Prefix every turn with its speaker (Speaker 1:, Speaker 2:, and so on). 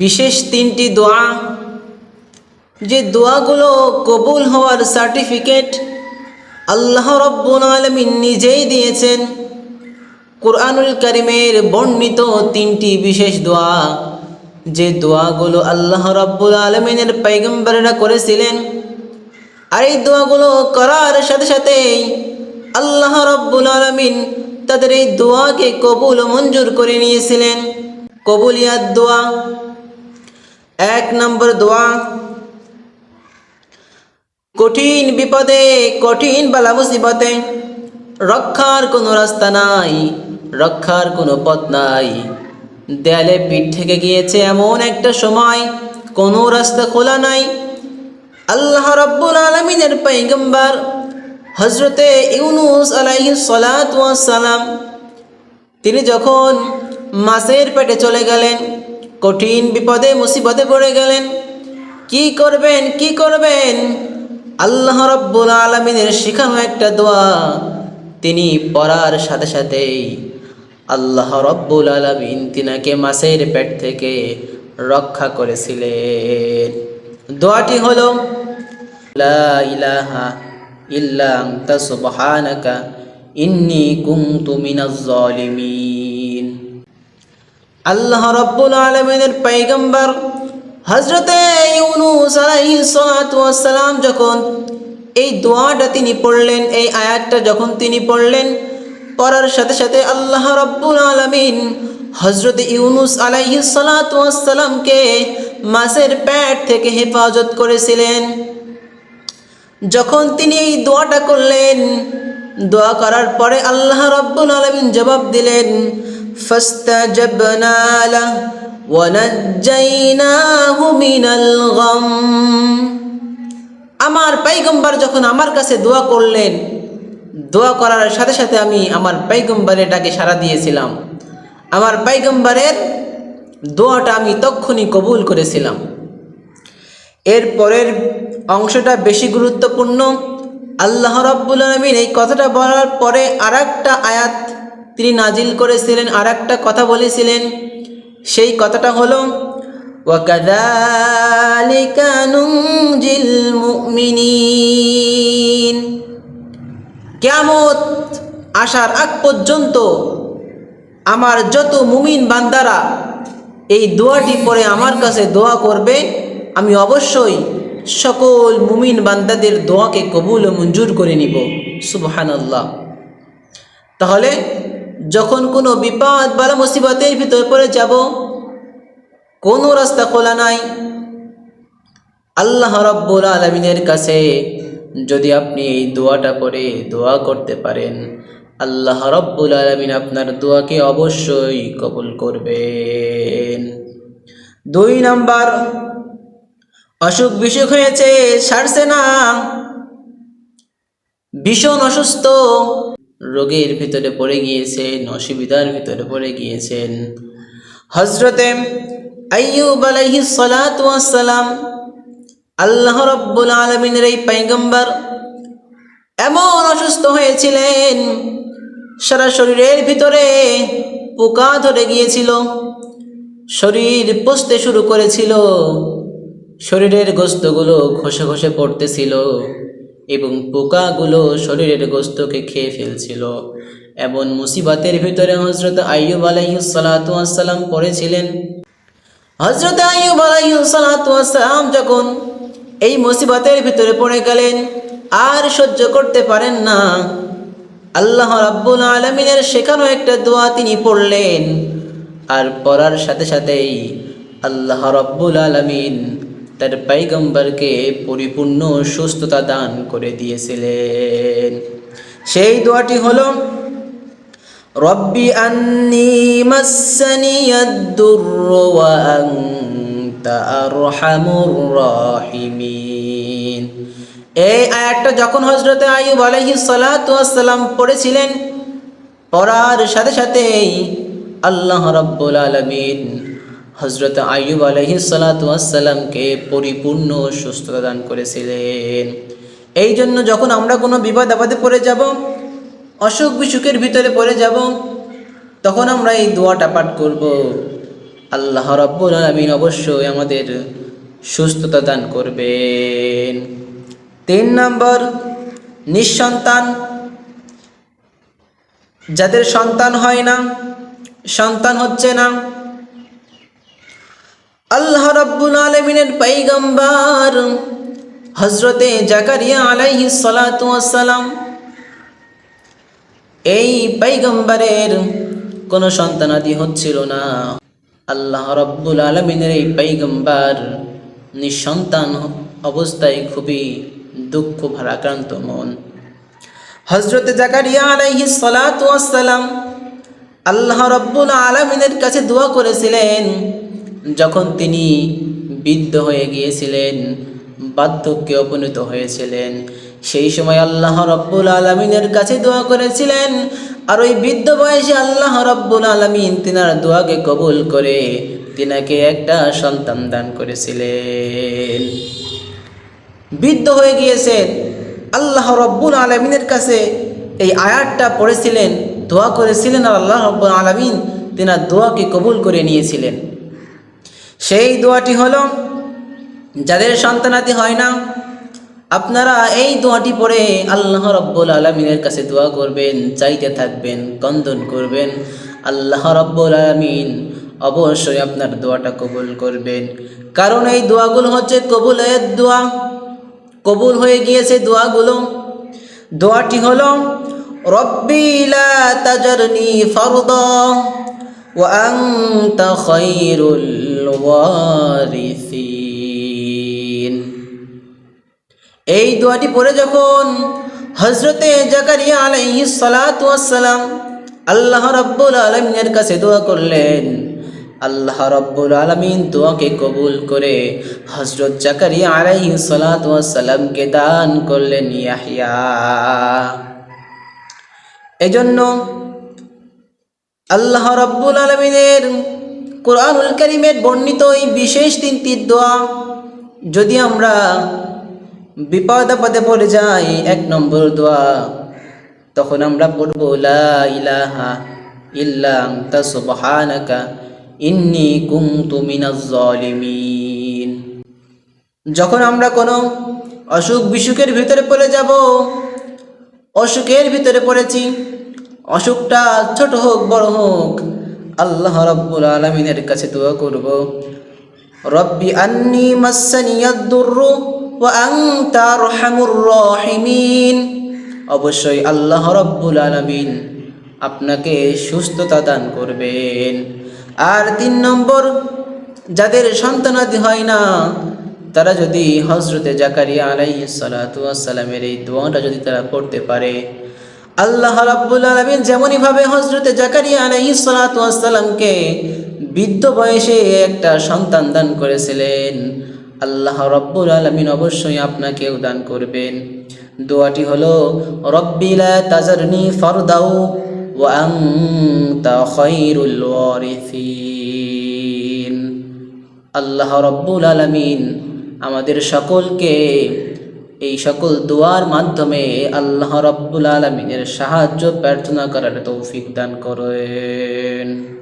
Speaker 1: বিশেষ তিনটি দোয়া। যে দোয়াগুলো কবুল হওয়ার সার্টিফিকেট আল্লাহ রব্বুল আলমিন নিজেই দিয়েছেন। কোরআনুল করিমের বর্ণিত তিনটি বিশেষ দোয়া। যে দোয়াগুলো আল্লাহ রব্বুল আলমিনের পৈগম্বরেরা করেছিলেন, আর এই দোয়াগুলো করার সাথে সাথেই আল্লাহ রব্বুল আলমিন তাদের এই দোয়াকে কবুল মঞ্জুর করে নিয়েছিলেন। কবুলিয়াত দোয়া এক নম্বর দোয়া। কঠিন বিপদে, কঠিন বালা মুসিবতে, রক্ষার কোনো রাস্তা নাই, রক্ষার কোনো পথ নাই। দেয়ালে পিঠ থেকে গিয়েছে এমন একটা সময়, কোনো রাস্তা খোলা নাই। আল্লাহ রব্বুল আলমিনের পৈগম্বর হজরতে ইউনুস আলাইহি সালাম তিনি যখন মাছের পেটে চলে গেলেন কঠিন বিপদে, মুসিবতে পড়ে গেলেন। কি করবেন কি করবেন? আল্লাহ রব্বুল আলমিনের শেখানো একটা দোয়া তিনি পড়ার সাথে সাথেই আল্লাহ রব্বুল আলমিন তিনাকে মাছের পেট থেকে রক্ষা করেছিলেন। দোয়াটি হলো ইলাহা ইল্লা সুবহানাকা ইন্নী কুনতু মিনাজ আল্লাহ রব্বুল আলমিনের পাইগম্বর হজরতে ইউনুস যখন এই দোয়াটা তিনি পড়লেন, এই আয়াতটা যখন তিনি পড়লেন, পড়ার সাথে সাথে আল্লাহ রব্বুল আলমিন হজরত ইউনুস আলাইহিস সালাতু ওয়াস সালামকে মাছের পেট থেকে হেফাজত করেছিলেন। যখন তিনি এই দোয়াটা করলেন, দোয়া করার পরে আল্লাহ রব্বুল আলমিন জবাব দিলেন فاستجبنا له ونجيناه من الغم আমার পাইগম্বর যখন আমার কাছে দোয়া করলেন দোয়া করার সাথে সাথে আমি আমার পাইগম্বরের ডাকে সাড়া দিয়েছিলাম আমার পাইগম্বরের দোয়াটা আমি তক্ষুনি কবুল করেছিলাম এর পরের অংশটা বেশি গুরুত্বপূর্ণ আল্লাহ রব্বুল আলমিন এই কথাটা বলার পরে আর একটা আয়াত তিনি নাজিল করেছিলেন আর একটা কথা বলেছিলেন সেই কথাটা হলো وَكَذَلِكَ نُنْجِي الْمُؤْمِنِينَ কেয়ামত আসার আগ পর্যন্ত আমার যত মুমিন বান্দারা এই দোয়াটি পরে আমার কাছে দোয়া করবে আমি অবশ্যই সকল মুমিন বান্দাদের দোয়াকে কবুল ও মঞ্জুর করে নিব সুবহান আল্লাহ তাহলে যখন কোনো বিপদ বা মুসিবতের ভিতর পড়ে যাব, কোনো রাস্তা খোলা নাই। আল্লাহ রব্বুল আলমিনের কাছে যদি আপনি এই দোয়াটা পড়ে দোয়া করতে পারেন, আল্লাহ রব্বুল আলমিন আপনার দোয়াকে অবশ্যই কবুল করবেন। দুই নাম্বার, অসুখ বিসুখ হয়েছে, সারছে না। ভীষণ অসুস্থ রোগের ভিতরে পড়ে গিয়েছেন, অসুবিধার ভিতরে পড়ে গিয়েছেন। হজরতে আইয়ুব আলাইহি সালাম আল্লাহ রব্বুল আলমিনের এই পাইগম্বর এমন অসুস্থ হয়েছিলেন, সারা শরীরের ভিতরে পোকা ধরে গিয়েছিল, শরীর পচতে শুরু করেছিল, শরীরের গোস্তগুলো ঘষে ঘষে পড়তেছিল। এবং পোকাগুলো শরীরের গোস্তকে খেয়ে ফেলছিল। এমন মুসিবাতের ভিতরে হজরত আইয়ুব আলাইসালাম পড়েছিলেন। হজরত আইয়ুব আলাইসালাম যখন এই মুসিবতের ভিতরে পড়ে গেলেন, আর সহ্য করতে পারেন না। আল্লাহ রাব্বুল আলমিনের শেখানো একটা দোয়া তিনি পড়লেন। আর পড়ার সাথে সাথেই আল্লাহ রব্বুল আলমিন তার পাইগম্বরকে পরিপূর্ণ সুস্থতা দান করে দিয়েছিলেন। সেই দোয়াটি হলো, রব্বি আন্নি মাসানিয়াদ-দুরর ওয়া আনতা আরহামুর রাহিমিন। এই আয়াতটা যখন হজরতে আইয়ুব আলাইহিস সালাতু ওয়াসসালাম পড়েছিলেন, পড়ার সাথে সাথেই আল্লাহ রাব্বুল আলামিন হজরত আইয়ুব আলাইহিস সালাতু পরিপূর্ণ সুস্থতা দান করেছিলেন। এই জন্য যখন আমরা কোনো বিপদ আপদে পড়ে যাব, অসুখ বিসুখের ভিতরে পড়ে যাব, তখন আমরা এই দোয়াটা পাঠ করব। আল্লাহ রব্বুল আলমিন অবশ্যই আমাদের সুস্থতা দান করবেন। তিন নম্বর, নিঃসন্তান। যাদের সন্তান হয় না, সন্তান হচ্ছে না আল্লাহ রব্বুল আলমিনের পাইগম্বার হজরতে জাকারিয়া আলাইহি সালাম এই পাইগম্বরের কোনো সন্তানাদি হচ্ছিল না। আল্লাহ রব্বুল আলমিনের এই পাইগম্বার নিঃসন্তান অবস্থায় খুবই দুঃখ, ভারাক্রান্ত মন। হজরত জাকারিয়া আলাইহি সালাম আল্লাহ রব্বুল আলমিনের কাছে দোয়া করেছিলেন যখন তিনি বৃদ্ধ হয়ে গিয়েছিলেন, বার্ধক্যে উপনীত হয়েছিলেন, সেই সময় আল্লাহ রব্বুল আলমিনের কাছে দোয়া করেছিলেন। আর ওই বৃদ্ধ বয়সে আল্লাহ রব্বুল আলমিন তিনার দোয়াকে কবুল করে তিনাকে একটা সন্তান দান করেছিলেন। বৃদ্ধ হয়ে গিয়েছেন আল্লাহ রব্বুল আলমিনের কাছে এই আয়াতটা পড়েছিলেন, দোয়া করেছিলেন আর আল্লাহ রব্বুল আলমিন তিনার দোয়াকে কবুল করে নিয়েছিলেন। সেই দোয়াটি হলো, যাদের সন্তানাদি হয় না, আপনারা এই দোয়াটি পড়ে আল্লাহ রব্বুল আলমিনের কাছে দোয়া করবেন, চাইতে থাকবেন কন্দন করবেন। আল্লাহ রব্বুল আলমিন অবশ্যই আপনার দোয়াটা কবুল করবেন। কারণ এই দোয়াগুলো হচ্ছে কবুলের দোয়া। কবুল হয়ে গিয়েছে দোয়াগুলো। দোয়াটি হলো, রব্বি লা তাজারনি ফারদা ওয়া আনতা খায়রুল ওয়ারিসিন। এই দোয়াটি পড়ে যখন হজরতে জাকারিয়া আলাইহি ওয়াসসালাম আল্লাহ রাব্বুল আলামিনের কাছে দোয়া করলেন, আল্লাহ রব্বুল আলমিন দোয়াকে কবুল করে হজরত জাকারিয়া আলাইহি সালাতু ওয়াসসালামকে দান করলেন ইয়াহিয়া। এজন্য আল্লাহ রব্বুল আলমিনের কোরআনুল করিমের বর্ণিত এই বিশেষ তিনটি দোয়া, যদি আমরা বিপদ আপদে পড়ে যাই, এক নম্বর দোয়া, তখন আমরা পড়ব, লা ইলাহা ইল্লা আনতা সুবহানাকা, ইন্নী কুনতু মিনাজ জালিমিন। যখন আমরা কোনো অসুখ বিসুখের ভিতরে পড়ে যাব, অসুখের ভিতরে পড়েছি, অসুখটা ছোট হোক, বড় হোক আল্লাহ রব্বুল আলমিনের কাছে দোয়া করব। রব্বি আন্নি মাসানিয়াদ্দুরু ওয়া আনতা আরহামুর রাহিমিন। অবশ্যই আল্লাহ রব্বুল আলমিন আপনাকে সুস্থতা দান করবেন। আর তিন নম্বর, যাদের সন্তানাদি হয় না, তারা যদি হজরতে জাকারিয়া আলাইহি সালামের এই দোয়াটা যদি তারা পড়তে পারে আল্লাহ রাব্বুল আলমিন যেমনইভাবে হজরতে জাকারিয়া আলাইহি সালামকে বৃদ্ধ বয়সে একটা সন্তান দান করেছিলেন, আল্লাহ রব্বুল আলমিন অবশ্যই আপনাকেও দান করবেন। দোয়াটি হলো রব্বিলা তাজারনি ফরদাউ ওয়া আনতা খায়রুল ওয়ারিসিন। আল্লাহ রব্বুল আলমিন আমাদের সকলকে এই সকল দোয়ার মাধ্যমে আল্লাহ রব্বুল আলমিনের সাহায্য প্রার্থনা করার তৌফিক দান করেন।